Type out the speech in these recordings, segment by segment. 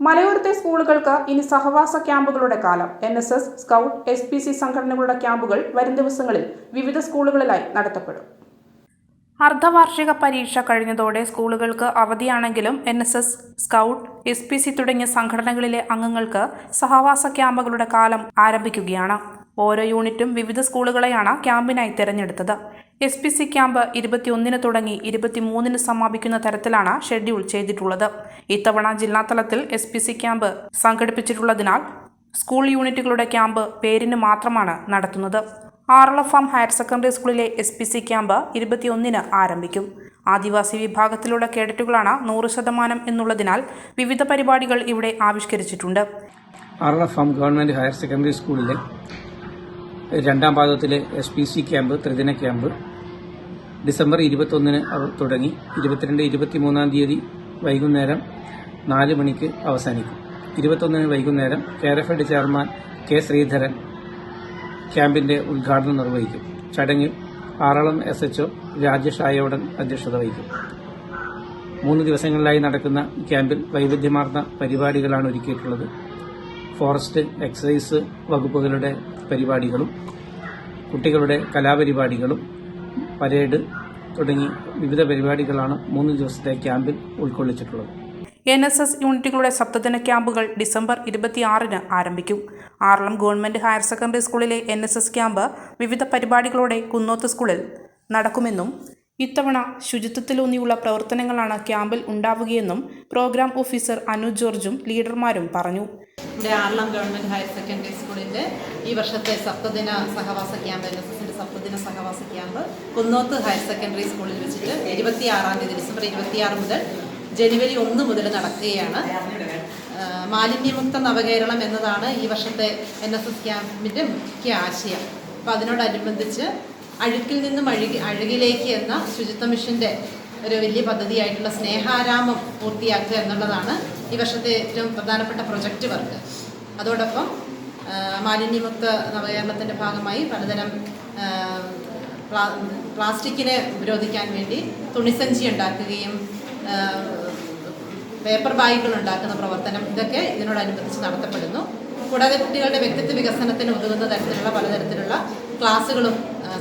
മലയോരത്തെ സ്കൂളുകൾക്ക് ഇനി സഹവാസ ക്യാമ്പുകളുടെ കാലം. N S S scout S P C സംഘടനകളുടെ ക്യാമ്പുകൾ വരും ദിവസങ്ങളിൽ വിവിധ സ്കൂളുകളിലായി നടത്തപ്പെടും. അർദ്ധവാർഷിക പരീക്ഷ കഴിഞ്ഞതോടെ സ്കൂളുകൾക്ക് അവധിയാണെങ്കിലും N S S scout S P C തുടങ്ങിയ സംഘടനകളിലെ അംഗങ്ങൾക്ക് സഹവാസ ക്യാമ്പുകളുടെ കാലം ആരംഭിക്കുകയാണ്. ഓരോ യൂണിറ്റും വിവിധ സ്കൂളുകളെയാണ് ക്യാമ്പിനായി തിരഞ്ഞെടുത്തത്. എസ് പി സി ക്യാമ്പ് ഇരുപത്തിയൊന്നിന് തുടങ്ങി ഇരുപത്തിമൂന്നിന് സമാപിക്കുന്ന തരത്തിലാണ് ഷെഡ്യൂൾ ചെയ്തിട്ടുള്ളത്. ഇത്തവണ ജില്ലാതലത്തിൽ എസ് പി സി ക്യാമ്പ് സംഘടിപ്പിച്ചിട്ടുള്ളതിനാൽ സ്കൂൾ യൂണിറ്റുകളുടെ ക്യാമ്പ് പേരിന് മാത്രമാണ് നടത്തുന്നത്. ആറള ഫാം ഹയർ സെക്കൻഡറി സ്കൂളിലെ എസ് പി സി ക്യാമ്പ് ഇരുപത്തിയൊന്നിന് ആരംഭിക്കും. ആദിവാസി വിഭാഗത്തിലുള്ള കേഡറ്റുകളാണ് നൂറ് ശതമാനം എന്നുള്ളതിനാൽ വിവിധ പരിപാടികൾ ഇവിടെ ആവിഷ്കരിച്ചിട്ടുണ്ട്. Arala farm government higher secondary സ്കൂളിലെ രണ്ടാം പാദത്തിലെ എസ് പി സി ക്യാമ്പ് ത്രിദിന ക്യാമ്പ് ഡിസംബർ ഇരുപത്തൊന്നിന് തുടങ്ങി. ഇരുപത്തിരണ്ട് ഇരുപത്തിമൂന്നാം തീയതി വൈകുന്നേരം നാല് മണിക്ക് അവസാനിക്കും. ഇരുപത്തൊന്നിന് വൈകുന്നേരം കേരഫെഡ് ചെയർമാൻ കെ ശ്രീധരൻ ക്യാമ്പിന്റെ ഉദ്ഘാടനം നിർവഹിക്കും. ചടങ്ങിൽ Aralam S H O Rajesh Ayodan അധ്യക്ഷത വഹിക്കും. മൂന്ന് ദിവസങ്ങളിലായി നടക്കുന്ന ക്യാമ്പിൽ വൈവിധ്യമാർന്ന പരിപാടികളാണ് ഒരുക്കിയിട്ടുള്ളത്. ഫോറസ്റ്റ് എക്സൈസ് വകുപ്പുകളുടെ പരിപാടികളും കുട്ടികളുടെ കലാപരിപാടികളും പരേഡ് തുടങ്ങി വിവിധ പരിപാടികളാണ് മൂന്ന് ദിവസത്തെ ക്യാമ്പിൽ ഉൾക്കൊള്ളിച്ചിട്ടുള്ളത്. എൻ എസ് എസ് യൂണിറ്റുകളുടെ സപ്തദിന ക്യാമ്പുകൾ ഡിസംബർ ഇരുപത്തിയാറിന് ആരംഭിക്കും. ആറളം ഗവൺമെന്റ് ഹയർ സെക്കൻഡറി സ്കൂളിലെ എൻ എസ് എസ് ക്യാമ്പ് വിവിധ പരിപാടികളോടെ കുന്നോത്ത് സ്കൂളിൽ നടക്കുമെന്നും ഇത്തവണ ശുചിത്വത്തിലൂന്നിയുള്ള പ്രവർത്തനങ്ങളാണ് ക്യാമ്പിൽ ഉണ്ടാവുകയെന്നും പ്രോഗ്രാം ഓഫീസർ അനു ജോർജും ലീഡർമാരും പറഞ്ഞു. ഇവിടെ ആർളം ഗവൺമെന്റ് ഹയർ സെക്കൻഡറി സ്കൂളിന്റെ ഈ വർഷത്തെ സപ്തദിന സഹവാസ ക്യാമ്പ് എൻ എസ് എസിന്റെ സപ്തദിന സഹവാസ ക്യാമ്പ് കുന്നോത്ത് ഹയർ സെക്കൻഡറി സ്കൂളിൽ വെച്ചിട്ട് ഇരുപത്തി ആറാം തീയതി ഡിസംബർ ഇരുപത്തിയാറ് മുതൽ ജനുവരി ഒന്ന് മുതൽ നടക്കുകയാണ്. മാലിന്യമുക്ത നവകേരളം എന്നതാണ് ഈ വർഷത്തെ എൻ എസ് എസ് ക്യാമ്പിന്റെ മുഖ്യ ആശയം. അപ്പോൾ അതിനോടനുബന്ധിച്ച് അഴുക്കിൽ നിന്നും അഴുകി അഴുകിലേക്ക് എന്ന ശുചിത്വ മിഷന്റെ ഒരു വലിയ പദ്ധതിയായിട്ടുള്ള സ്നേഹാരാമം പൂർത്തിയാക്കുക എന്നുള്ളതാണ് ഈ വർഷത്തെ ഏറ്റവും പ്രധാനപ്പെട്ട പ്രൊജക്റ്റ് വർക്ക്. അതോടൊപ്പം മാലിന്യമുക്ത നവകേരളത്തിന്റെ ഭാഗമായി പലതരം പ്ലാസ്റ്റിക്കിനെ വിരോധിക്കാൻ വേണ്ടി തുണിസഞ്ചി ഉണ്ടാക്കുകയും പേപ്പർ ബാഗുകൾ ഉണ്ടാക്കുന്ന പ്രവർത്തനം ഇതൊക്കെ ഇതിനോടനുബന്ധിച്ച് നടത്തപ്പെടുന്നു. കൂടാതെ കുട്ടികളുടെ വ്യക്തിത്വ വികസനത്തിന് ഉതകുന്ന തരത്തിലുള്ള പലതരത്തിലുള്ള ക്ലാസ്സുകളും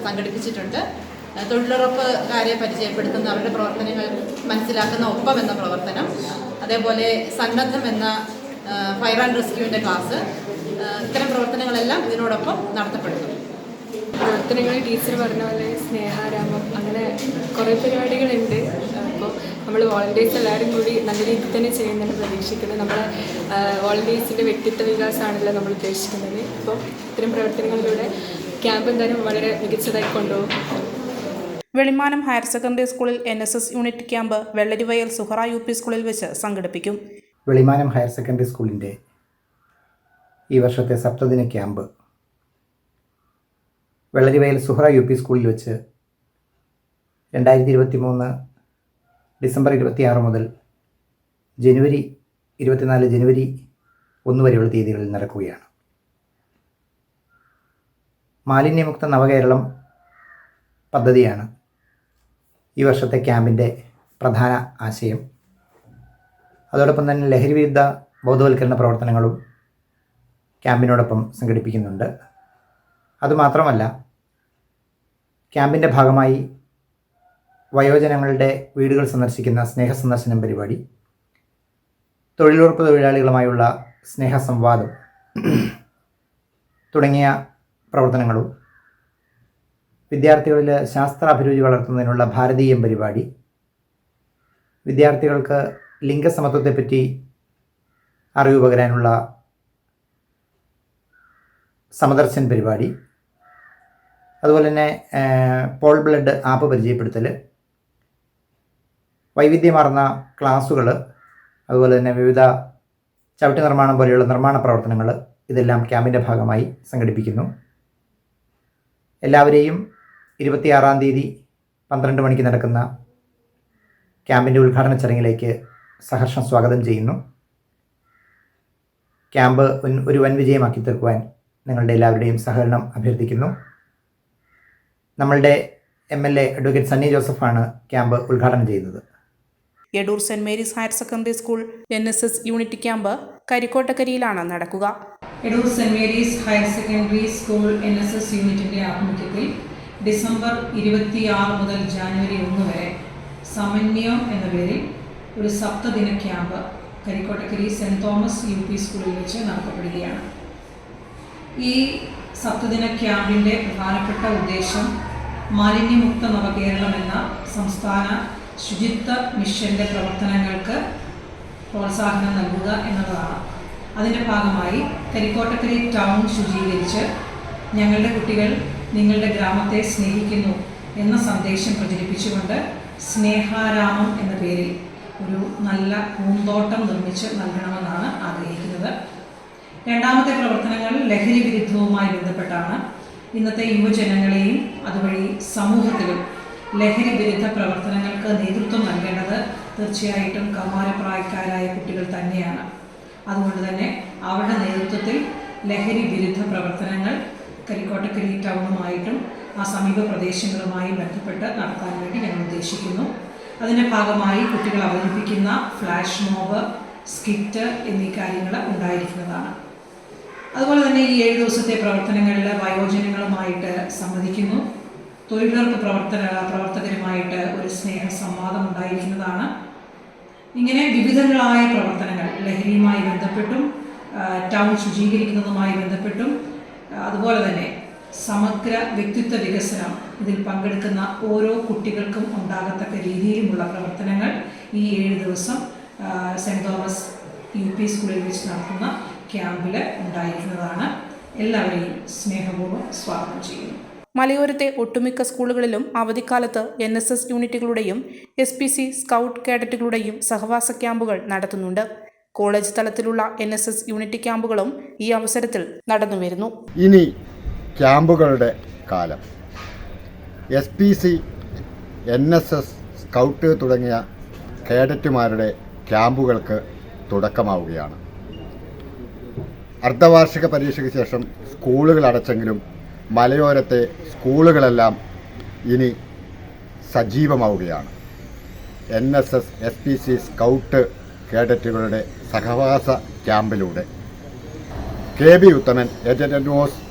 സംഘടിപ്പിച്ചിട്ടുണ്ട്. തൊഴിലുറപ്പുകാരെ പരിചയപ്പെടുത്തുന്ന അവരുടെ പ്രവർത്തനങ്ങൾ മനസ്സിലാക്കുന്ന ഒപ്പം എന്ന പ്രവർത്തനം അതേപോലെ സന്നദ്ധം എന്ന ഫയർ ആൻഡ് റെസ്ക്യൂവിന്റെ ക്ലാസ് ഇത്തരം പ്രവർത്തനങ്ങളെല്ലാം ഇതിനോടൊപ്പം നടത്തപ്പെടുന്നു. പ്രവർത്തനങ്ങൾ ടീച്ചർ പറഞ്ഞ പോലെ സ്നേഹാരാമം അങ്ങനെ കുറേ പരിപാടികളുണ്ട്. അപ്പോൾ നമ്മൾ വോളണ്ടിയേഴ്സ് എല്ലാവരും കൂടി നല്ല രീതിയിൽ തന്നെ ചെയ്യുന്നുണ്ട് പ്രതീക്ഷിക്കുന്നത്. നമ്മളെ വോളണ്ടിയേഴ്സിന്റെ വ്യക്തിത്വ വികാസമാണല്ലോ നമ്മൾ ഉദ്ദേശിക്കുന്നത്. അപ്പോൾ ഇത്തരം പ്രവർത്തനങ്ങളിലൂടെ ക്യാമ്പ് എന്തായാലും വളരെ മികച്ചതായി കൊണ്ടുപോകും വെളിമാനം ഹയർ സെക്കൻഡറി സ്കൂളിൽ N S S unit camp Vellarivayal Suhara U P സ്കൂളിൽ വെച്ച് സംഘടിപ്പിക്കും. വെളിമാനം ഹയർ സെക്കൻഡറി സ്കൂളിന്റെ ഈ വർഷത്തെ സപ്തദിന camp Vellarivayal Suhara U P സ്കൂളിൽ വെച്ച് രണ്ടായിരത്തി ഇരുപത്തി മൂന്ന് ഡിസംബർ ഇരുപത്തിയാറ് മുതൽ ജനുവരി ഇരുപത്തിനാല് ജനുവരി ഒന്ന് വരെയുള്ള തീയതികളിൽ നടക്കുകയാണ്. മാലിന്യമുക്ത നവകേരളം പദ്ധതിയാണ് ഈ വർഷത്തെ ക്യാമ്പിന്റെ പ്രധാന ആശയം. അതോടൊപ്പം തന്നെ ലഹരി വിരുദ്ധ ബോധവൽക്കരണ പ്രവർത്തനങ്ങളും ക്യാമ്പിനോടൊപ്പം സംഘടിപ്പിക്കുന്നുണ്ട്. അതുമാത്രമല്ല ക്യാമ്പിന്റെ ഭാഗമായി വയോജനങ്ങളുടെ വീടുകൾ സന്ദർശിക്കുന്ന സ്നേഹ സന്ദർശനം പരിപാടി തൊഴിലുറപ്പ് തൊഴിലാളികളുമായുള്ള സ്നേഹസംവാദം തുടങ്ങിയ പ്രവർത്തനങ്ങളും വിദ്യാർത്ഥികളിൽ ശാസ്ത്ര അഭിരുചി വളർത്തുന്നതിനുള്ള ഭാരതീയം പരിപാടി വിദ്യാർത്ഥികൾക്ക് ലിംഗസമത്വത്തെപ്പറ്റി അറിവ് പകരാനുള്ള സമദർശൻ പരിപാടി അതുപോലെ തന്നെ പോൾ ബ്ലഡ് ആപ്പ് പരിചയപ്പെടുത്തൽ വൈവിധ്യമാർന്ന ക്ലാസ്സുകൾ അതുപോലെ തന്നെ വിവിധ ചവിട്ടി നിർമ്മാണം പോലെയുള്ള നിർമ്മാണ പ്രവർത്തനങ്ങൾ ഇതെല്ലാം ക്യാമ്പിന്റെ ഭാഗമായി സംഘടിപ്പിക്കുന്നു. എല്ലാവരെയും ഇരുപത്തിയാറാം തീയതി പന്ത്രണ്ട് മണിക്ക് നടക്കുന്ന ക്യാമ്പിന്റെ ഉദ്ഘാടന ചടങ്ങിലേക്ക് സഹർഷം സ്വാഗതം ചെയ്യുന്നു. ക്യാമ്പ് ഒരു- വൻ വിജയമാക്കി തീർക്കുവാൻ നിങ്ങളുടെ എല്ലാവരുടെയും സഹകരണം അഭ്യർത്ഥിക്കുന്നു. നമ്മളുടെ M L A advocate Sunny ജോസഫാണ് camp ഉദ്ഘാടനം ചെയ്യുന്നത് Edoor saint Mary's higher secondary school N S S unit camp കരിക്കോട്ടക്കരിയിലാണ് നടക്കുക. Edoor saint Mary's higher secondary school N S S യൂണിറ്റിന്റെ ആഭിമുഖ്യത്തിൽ ഡിസംബർ ഇരുപത്തിയാറ് മുതൽ ജാനുവരി ഒന്ന് വരെ സമന്വയം എന്ന പേരിൽ ഒരു സപ്തദിന camp Karikkottakkari saint Thomas U P സ്കൂളിൽ വെച്ച് നടത്തപ്പെടുകയാണ്. ഈ സപ്തദിന ക്യാമ്പിന്റെ പ്രധാനപ്പെട്ട ഉദ്ദേശം മാലിന്യമുക്ത നവകേരളം എന്ന സംസ്ഥാന ശുചിത്വ മിഷന്റെ പ്രവർത്തനങ്ങൾക്ക് പ്രോത്സാഹനം നൽകുക എന്നതാണ്. അതിന്റെ ഭാഗമായി കരിക്കോട്ടക്കരി ടൗൺ ശുചീകരിച്ച് ഞങ്ങളുടെ കുട്ടികൾ നിങ്ങളുടെ ഗ്രാമത്തെ സ്നേഹിക്കുന്നു എന്ന സന്ദേശം പ്രചരിപ്പിച്ചുകൊണ്ട് സ്നേഹാരാമം എന്ന പേരിൽ ഒരു നല്ല പൂന്തോട്ടം നിർമ്മിച്ച് നൽകണമെന്നാണ് ആഗ്രഹിക്കുന്നത്. രണ്ടാമത്തെ പ്രവർത്തനങ്ങൾ ലഹരി വിരുദ്ധവുമായി ബന്ധപ്പെട്ടാണ്. ഇന്നത്തെ യുവജനങ്ങളെയും അതുവഴി സമൂഹത്തിലും ലഹരി വിരുദ്ധ പ്രവർത്തനങ്ങൾക്ക് നേതൃത്വം നൽകേണ്ടത് തീർച്ചയായിട്ടും കൗമാരപ്രായക്കാരായ കുട്ടികൾ തന്നെയാണ്. അതുകൊണ്ട് തന്നെ അവരുടെ നേതൃത്വത്തിൽ ലഹരി വിരുദ്ധ പ്രവർത്തനങ്ങൾ കരിക്കോട്ടക്കരി ടൗണുമായിട്ടും ആ സമീപ പ്രദേശങ്ങളുമായി ബന്ധപ്പെട്ട് നടത്താൻ വേണ്ടി ഞങ്ങൾ ഉദ്ദേശിക്കുന്നു. അതിന്റെ ഭാഗമായി കുട്ടികൾ അവതരിപ്പിക്കുന്ന ഫ്ലാഷ് മോബ് സ്കിറ്റ് എന്നീ കാര്യങ്ങൾ ഉണ്ടായിരിക്കുന്നതാണ്. അതുപോലെ തന്നെ ഈ ഏഴ് ദിവസത്തെ പ്രവർത്തനങ്ങളിൽ വയോജനങ്ങളുമായിട്ട് സംവദിക്കുന്നു. തൊഴിലുറപ്പ് പ്രവർത്തന പ്രവർത്തകരുമായിട്ട് ഒരു സ്നേഹ സംവാദം ഉണ്ടായിരിക്കുന്നതാണ്. ഇങ്ങനെ വിവിധങ്ങളായ പ്രവർത്തനങ്ങൾ ലഹരിയുമായി ബന്ധപ്പെട്ടും ടൗൺ ശുചീകരിക്കുന്നതുമായി ബന്ധപ്പെട്ടും അതുപോലെ തന്നെ സമഗ്ര വ്യക്തിത്വ വികസനം ഇതിൽ പങ്കെടുക്കുന്ന ഓരോ കുട്ടികൾക്കും ഉണ്ടാകത്തക്ക രീതിയിലുമുള്ള പ്രവർത്തനങ്ങൾ ഈ ഏഴ് ദിവസം സെന്റ് തോമസ് യു പി സ്കൂളിൽ വെച്ച് നടത്തുന്ന ക്യാമ്പിൽ ഉണ്ടായിരിക്കുന്നതാണ്. എല്ലാവരെയും സ്നേഹപൂർവം സ്വാഗതം ചെയ്യുന്നു. മലയോരത്തെ ഒട്ടുമിക്ക സ്കൂളുകളിലും അവധിക്കാലത്ത് എൻ എസ് എസ് യൂണിറ്റുകളുടെയും എസ് പി സി സ്കൗട്ട് കേഡറ്റുകളുടെയും സഹവാസ ക്യാമ്പുകൾ നടത്തുന്നുണ്ട്. കോളേജ് തലത്തിലുള്ള എൻ എസ് എസ് യൂണിറ്റ് ക്യാമ്പുകളും ഈ അവസരത്തിൽ നടന്നുവരുന്നു ഇനി ക്യാമ്പുകളുടെ കാലം. S P C N S S scout തുടങ്ങിയ കേഡറ്റുമാരുടെ ക്യാമ്പുകൾക്ക് തുടക്കമാവുകയാണ്. അർദ്ധവാർഷിക പരീക്ഷയ്ക്ക് ശേഷം സ്കൂളുകൾ അടച്ചെങ്കിലും മലയോരത്തെ സ്കൂളുകളെല്ലാം ഇനി സജീവമാവുകയാണ്. N S S S P C scout കേഡറ്റുകളുടെ സഹവാസ ക്യാമ്പിലൂടെ. K. B. Uthaman agent news